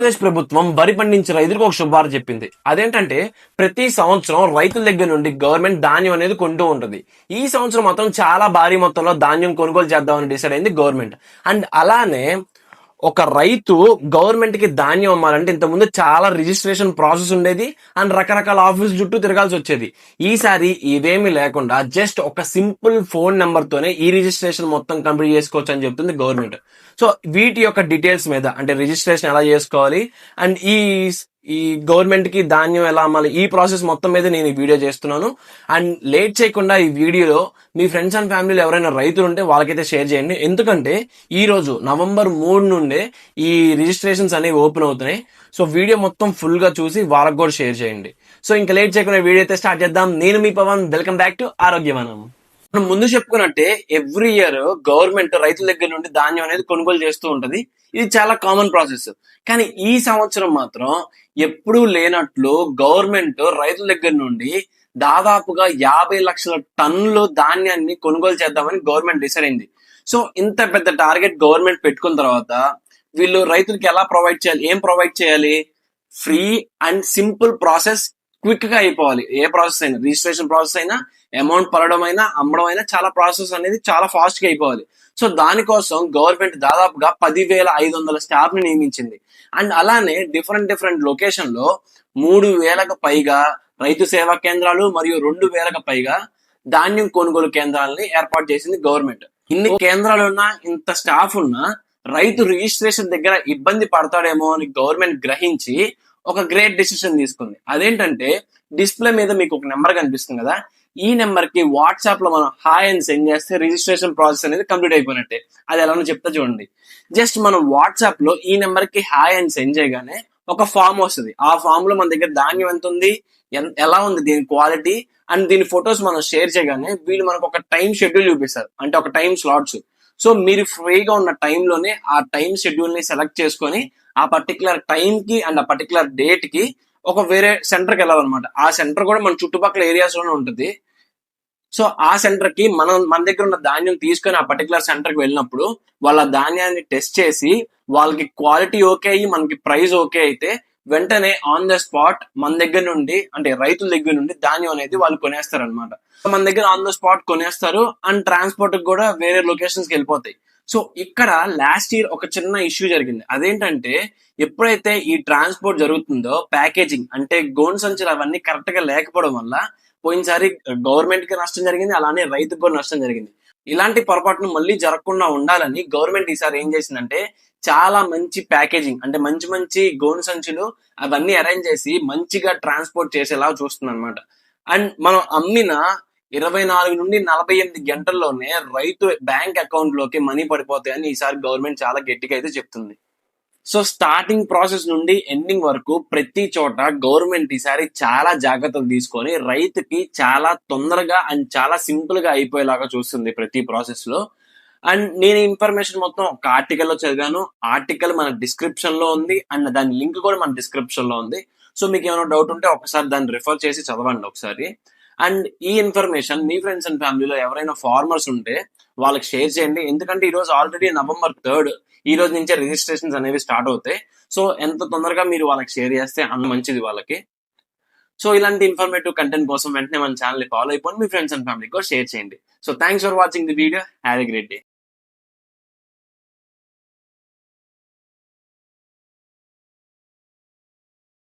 ఆంధ్రప్రదేశ్ ప్రభుత్వం వరి పండించిన రైతులకు ఒక శుభార్త చెప్పింది. అదేంటంటే ప్రతి సంవత్సరం రైతుల దగ్గర నుండి గవర్నమెంట్ ధాన్యం అనేది కొంటూ ఉంటుంది. ఈ సంవత్సరం మాత్రం చాలా భారీ మొత్తంలో ధాన్యం కొనుగోలు చేద్దామని డిసైడ్ అయింది గవర్నమెంట్. అండ్ అలానే ఒక రైతు గవర్నమెంట్కి ధాన్యం అమ్మాలంటే ఇంతకుముందు చాలా రిజిస్ట్రేషన్ ప్రాసెస్ ఉండేది అండ్ రకరకాల ఆఫీస్ చుట్టూ తిరగాల్సి వచ్చేది. ఈసారి ఇదేమీ లేకుండా జస్ట్ ఒక సింపుల్ ఫోన్ నెంబర్ తోనే ఈ రిజిస్ట్రేషన్ మొత్తం కంప్లీట్ చేసుకోవచ్చు అని చెప్తుంది గవర్నమెంట్ సో వీటి యొక్క డీటెయిల్స్ మీద అంటే రిజిస్ట్రేషన్ ఎలా చేసుకోవాలి అండ్ ఈ ఈ గవర్నమెంట్కి ధాన్యం ఎలా అమ్మాలి? ఈ ప్రాసెస్ మొత్తం మీద నేను ఈ వీడియో చేస్తున్నాను. అండ్ లేట్ చేయకుండా ఈ వీడియోలో మీ ఫ్రెండ్స్ అండ్ ఫ్యామిలీలో ఎవరైనా రైతులు ఉంటే వాళ్ళకైతే షేర్ చేయండి. ఎందుకంటే ఈ రోజు నవంబర్ మూడు నుండే ఈ రిజిస్ట్రేషన్స్ అనేవి ఓపెన్ అవుతున్నాయి. సో వీడియో మొత్తం ఫుల్గా చూసి వాళ్ళకు కూడా షేర్ చేయండి. సో ఇంకా లేట్ చేయకుండా వీడియో అయితే స్టార్ట్ చేద్దాం. నేను మీ Pavan. Welcome back to Arogyavanam మనం ముందు చెప్పుకున్నట్టే ఎవ్రీ ఇయర్ గవర్నమెంట్ రైతుల దగ్గర నుండి ధాన్యం అనేది కొనుగోలు చేస్తూ ఉంటది. ఇది చాలా కామన్ ప్రాసెస్. కానీ ఈ సంవత్సరం మాత్రం ఎప్పుడూ లేనట్లు గవర్నమెంట్ రైతుల దగ్గర నుండి దాదాపుగా యాభై లక్షల టన్నులు ధాన్యాన్ని కొనుగోలు చేద్దామని గవర్నమెంట్ డిసైడ్ అయింది. సో ఇంత పెద్ద టార్గెట్ గవర్నమెంట్ పెట్టుకున్న తర్వాత వీళ్ళు రైతులకి ఎలా ప్రొవైడ్ చేయాలి? ఏం ప్రొవైడ్ చేయాలి? ఫ్రీ అండ్ సింపుల్ ప్రాసెస్ క్విక్గా అయిపోవాలి. ఏ ప్రాసెస్ అయినా రిజిస్ట్రేషన్ ప్రాసెస్ అయినా అమౌంట్ పడడం అయినా అమ్మడం అయినా చాలా ప్రాసెస్ అనేది చాలా ఫాస్ట్గా అయిపోవాలి. సో దానికోసం గవర్నమెంట్ దాదాపుగా పదివేల ఐదు వందల స్టాఫ్ని నియమించింది. అండ్ అలానే డిఫరెంట్ డిఫరెంట్ లొకేషన్లో మూడు వేలకు పైగా రైతు సేవా కేంద్రాలు మరియు రెండు వేలకు పైగా ధాన్యం కొనుగోలు కేంద్రాలని ఏర్పాటు చేసింది గవర్నమెంట్. ఇన్ని కేంద్రాలు ఉన్నా ఇంత స్టాఫ్ ఉన్నా రైతు రిజిస్ట్రేషన్ దగ్గర ఇబ్బంది పడతాడేమో అని గవర్నమెంట్ గ్రహించి ఒక గ్రేట్ డెసిషన్ తీసుకుంది. అదేంటంటే డిస్ప్లే మీద మీకు ఒక నెంబర్ కనిపిస్తుంది కదా ఈ నెంబర్కి వాట్సాప్లో మనం హాయ్ అని సెండ్ చేస్తే రిజిస్ట్రేషన్ ప్రాసెస్ అనేది కంప్లీట్ అయిపోయినట్టే. అది ఎలానో చెప్తా చూడండి. జస్ట్ మనం వాట్సాప్లో ఈ నెంబర్కి హాయ్ అని సెండ్ చేయగానే ఒక ఫామ్ వస్తుంది. ఆ ఫామ్లో మన దగ్గర ధాన్యం ఎంత ఉంది ఎలా ఉంది దీని క్వాలిటీ అండ్ దీని ఫొటోస్ మనం షేర్ చేయగానే వీళ్ళు మనకు ఒక టైం షెడ్యూల్ చూపిస్తారు. అంటే ఒక టైం స్లాట్స్ సో మీరు ఫ్రీగా ఉన్న టైంలోనే ఆ టైం షెడ్యూల్ని సెలెక్ట్ చేసుకొని ఆ పర్టికులర్ టైం కి అండ్ ఆ పర్టికులర్ డేట్కి ఒక వేరే సెంటర్కి వెళ్ళాలన్నమాట. ఆ సెంటర్ కూడా మన చుట్టుపక్కల ఏరియాస్లోనే ఉంటుంది. సో ఆ సెంటర్కి మనం మన దగ్గర ఉన్న ధాన్యం తీసుకొని ఆ పర్టికులర్ సెంటర్కి వెళ్ళినప్పుడు వాళ్ళ ధాన్యాన్ని టెస్ట్ చేసి వాళ్ళకి క్వాలిటీ ఓకే అయ్యి మనకి ప్రైస్ ఓకే అయితే వెంటనే ఆన్ ద స్పాట్ మన దగ్గర నుండి అంటే రైతుల దగ్గర నుండి ధాన్యం అనేది వాళ్ళు కొనేస్తారు అనమాట మన దగ్గర ఆన్ ద స్పాట్ కొనేస్తారు అండ్ ట్రాన్స్పోర్ట్ కూడా వేరే లొకేషన్స్కి వెళ్ళిపోతాయి. సో ఇక్కడ లాస్ట్ ఇయర్ ఒక చిన్న ఇష్యూ జరిగింది. అదేంటంటే ఎప్పుడైతే ఈ ట్రాన్స్పోర్ట్ జరుగుతుందో ప్యాకేజింగ్ అంటే గోన్ సంచులు అవన్నీ కరెక్ట్గా లేకపోవడం వల్ల పోయినసారి గవర్నమెంట్కి నష్టం జరిగింది అలానే రైతుకు కూడా నష్టం జరిగింది. ఇలాంటి పొరపాటును మళ్ళీ జరగకుండా ఉండాలని గవర్నమెంట్ ఈసారి ఏం చేసిందంటే చాలా మంచి ప్యాకేజింగ్. అంటే మంచి మంచి గోను సంచులు అవన్నీ అరేంజ్ చేసి మంచిగా ట్రాన్స్పోర్ట్ చేసేలా చూస్తుంది అనమాట అండ్ మనం అమ్మిన ఇరవై నాలుగు నుండి నలభై ఎనిమిది గంటల్లోనే రైతు బ్యాంక్ అకౌంట్లోకి మనీ పడిపోతాయని ఈసారి గవర్నమెంట్ చాలా గట్టిగా అయితే చెప్తుంది. సో స్టార్టింగ్ ప్రాసెస్ నుండి ఎండింగ్ వరకు ప్రతి చోట గవర్నమెంట్ ఈసారి చాలా జాగ్రత్తలు తీసుకొని రైతుకి చాలా తొందరగా అండ్ చాలా సింపుల్గా అయిపోయేలాగా చూస్తుంది ప్రతి ప్రాసెస్లో అండ్ నేను ఇన్ఫర్మేషన్ మొత్తం ఒక ఆర్టికల్లో చదివాను. ఆర్టికల్ మన డిస్క్రిప్షన్లో ఉంది అండ్ దాని లింక్ కూడా మన డిస్క్రిప్షన్లో ఉంది. సో మీకు ఏమైనా డౌట్ ఉంటే ఒకసారి దాన్ని రిఫర్ చేసి చదవండి ఒకసారి. అండ్ ఈ ఇన్ఫర్మేషన్ మీ ఫ్రెండ్స్ అండ్ ఫ్యామిలీలో ఎవరైనా ఫార్మర్స్ ఉంటే వాళ్ళకి షేర్ చేయండి. ఎందుకంటే ఈరోజు ఆల్రెడీ నవంబర్ థర్డ్ ఈ రోజు నుంచే రిజిస్ట్రేషన్స్ అనేవి స్టార్ట్ అవుతాయి. సో ఎంత తొందరగా మీరు వాళ్ళకి షేర్ చేస్తే అంత మంచిది వాళ్ళకి. సో ఇలాంటి ఇన్ఫర్మేటివ్ కంటెంట్ కోసం వెంటనే మన ఛానల్ ఫాలో అయిపోయి మీ ఫ్రెండ్స్ అండ్ ఫ్యామిలీకి కూడా షేర్ చేయండి. So thanks for watching the video have a great day